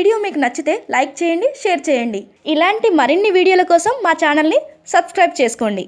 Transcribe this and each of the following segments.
Video మీకు నచ్చితే like చేయండి షేర్ చేయండి. ఇలాంటి మరిన్ని వీడియోల కోసం మా ఛానల్ని సబ్స్క్రైబ్ చేసుకోండి.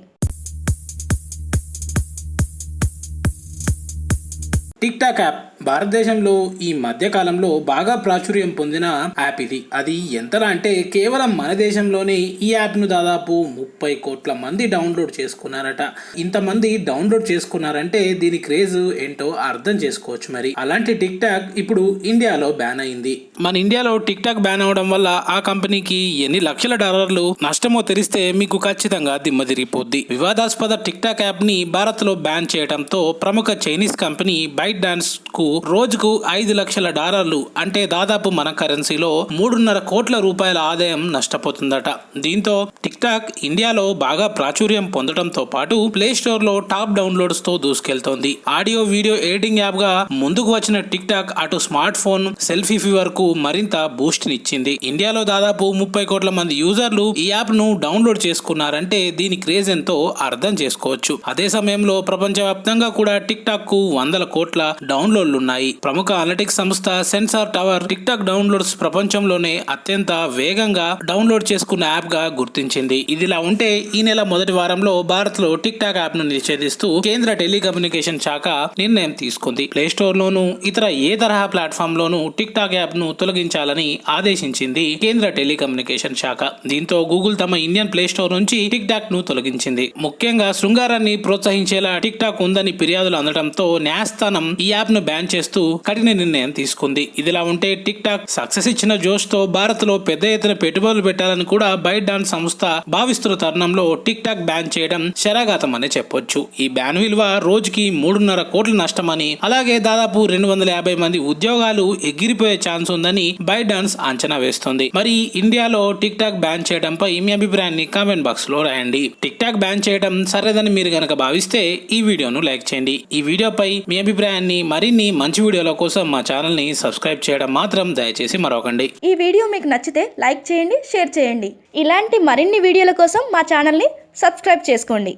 TikTok app. భారతదేశంలో ఈ మధ్య కాలంలో బాగా ప్రాచుర్యం పొందిన యాప్ ఇది. అది ఎంతలా అంటే కేవలం మన దేశంలోనే ఈ యాప్ను దాదాపు ముప్పై కోట్ల మంది డౌన్లోడ్ చేసుకున్నారట. ఇంతమంది డౌన్లోడ్ చేసుకున్నారంటే దీని క్రేజ్ ఏంటో అర్థం చేసుకోవచ్చు మరి. అలాంటి టిక్ టాక్ ఇప్పుడు ఇండియాలో బ్యాన్ అయింది. మన ఇండియాలో టిక్ టాక్ బ్యాన్ అవడం వల్ల ఆ కంపెనీకి ఎన్ని లక్షల డాలర్లు నష్టమో తెలిస్తే మీకు ఖచ్చితంగా దిమ్మ తిరిగిపోద్ది. వివాదాస్పద టిక్ టాక్ యాప్ని భారత్లో బ్యాన్ చేయడంతో ప్రముఖ చైనీస్ కంపెనీ బైట్ డాన్స్కు రోజుకు ఐదు లక్షల డాలర్లు అంటే దాదాపు మన కరెన్సీలో మూడున్నర కోట్ల రూపాయల ఆదాయం నష్టపోతుందట. దీంతో టిక్ టాక్ ఇండియాలో బాగా ప్రాచుర్యం పొందడంతో పాటు ప్లే స్టోర్లో టాప్ డౌన్లోడ్స్తో దూసుకెళ్తోంది. ఆడియో వీడియో ఎడిటింగ్ యాప్గా ముందుకు వచ్చిన టిక్ టాక్ అటు స్మార్ట్ ఫోన్ సెల్ఫీ ఫీవర్కు మరింత బూస్ట్ నిచ్చింది ఇండియాలో దాదాపు ముప్పై కోట్ల మంది యూజర్లు ఈ యాప్ను డౌన్లోడ్ చేసుకున్నారంటే దీని క్రేజ్ ఎంతో అర్థం చేసుకోవచ్చు. అదే సమయంలో ప్రపంచవ్యాప్తంగా కూడా టిక్ టాక్కు వందల కోట్ల డౌన్లోడ్లు ఉన్నాయి. ప్రముఖ అనలిటిక్స్ సంస్థ Sensor Tower TikTok downloads ప్రపంచంలోనే అత్యంత వేగంగా డౌన్లోడ్ చేసుకున్న యాప్గా గుర్తించింది. ఇదిలా ఉంటే ఈ నెల మొదటి వారంలో భారత్లో టిక్ టాక్ యాప్ను నిషేధిస్తూ కేంద్ర టెలికమ్యూనికేషన్ శాఖ నిర్ణయం తీసుకుంది. ప్లే స్టోర్ లోను ఇతర ఏ తరహా ప్లాట్ఫామ్ లోను టిక్ టాక్ యాప్ను తొలగించాలని ఆదేశించింది కేంద్ర టెలికమ్యూనికేషన్ శాఖ. దీంతో గూగుల్ తమ ఇండియన్ ప్లే స్టోర్ నుంచి టిక్ టాక్ను తొలగించింది. ముఖ్యంగా శృంగారాన్ని ప్రోత్సహించేలా టిక్ టాక్ ఉందని ఫిర్యాదులు అందడంతో న్యాయస్థానం ఈ యాప్ను బ్యాన్ చేస్తూ కఠిన నిర్ణయం తీసుకుంది. ఇదిలా ఉంటే టిక్ టాక్ సక్సెస్ ఇచ్చిన జోష్తో భారత్లో పెద్ద ఎత్తున పెట్టుబడులు పెట్టాలని కూడా బైట్ డాన్స్ సంస్థ భావిస్తున్న తరుణంలో టిక్ టాక్ బ్యాన్ చేయడం శరాఘాతం అని చెప్పొచ్చు. ఈ బ్యాన్ విలువ రోజుకి మూడున్నర కోట్ల నష్టమని అలాగే దాదాపు రెండు వందల యాభై మంది ఉద్యోగాలు ఎగిరిపోయే ఛాన్స్ ఉందని బైట్ డాన్స్ అంచనా వేస్తుంది. మరి ఇండియాలో టిక్ టాక్ బ్యాన్ చేయడంపై మీ అభిప్రాయాన్ని కామెంట్ బాక్స్లో రాయండి. టిక్ టాక్ బ్యాన్ చేయడం సరేదని మీరు గనక భావిస్తే ఈ వీడియోను లైక్ చేయండి. ఈ వీడియోపై మీ అభిప్రాయాన్ని మరిన్ని మంచి వీడియోల కోసం మా ఛానల్ని సబ్స్క్రైబ్ చేయడం మాత్రం దయచేసి మరొకండి ఈ వీడియో మీకు నచ్చితే లైక్ చేయండి షేర్ చేయండి. ఇలాంటి మరిన్ని వీడియోల కోసం మా ఛానల్ని సబ్స్క్రైబ్ చేసుకోండి.